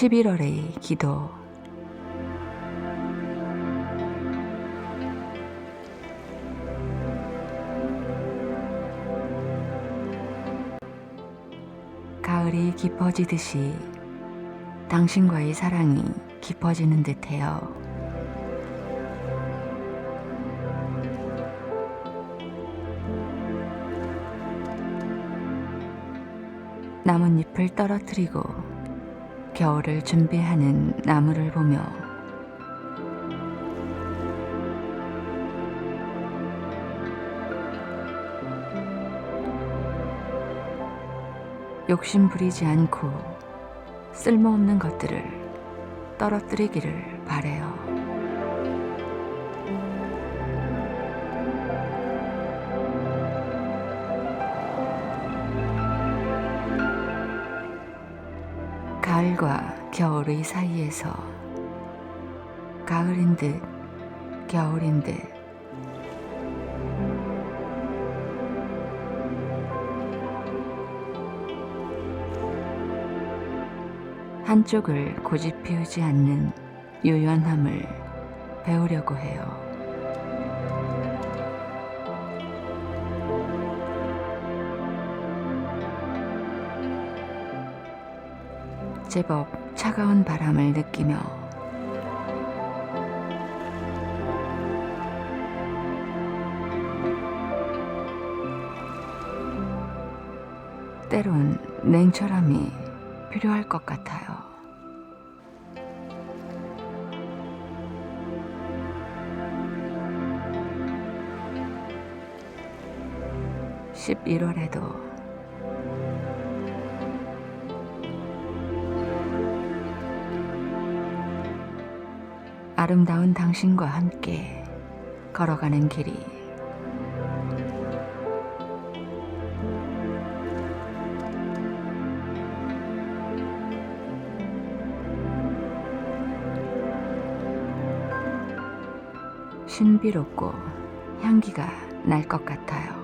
(11월의) 기도. 가을이 깊어지듯이 당신과의 사랑이 깊어지는 듯해요. 나뭇잎을 떨어뜨리고 겨울을 준비하는 나무를 보며 욕심 부리지 않고 쓸모없는 것들을 떨어뜨리기를 바래요. 가을과 겨울의 사이에서 가을인 듯 겨울인 듯 한쪽을 고집 피우지 않는 유연함을 배우려고 해요. 제법 차가운 바람을 느끼며 때론 냉철함이 필요할 것 같아요. (11월에도) 아름다운 당신과 함께 걸어가는 길이 신비롭고 향기가 날 것 같아요.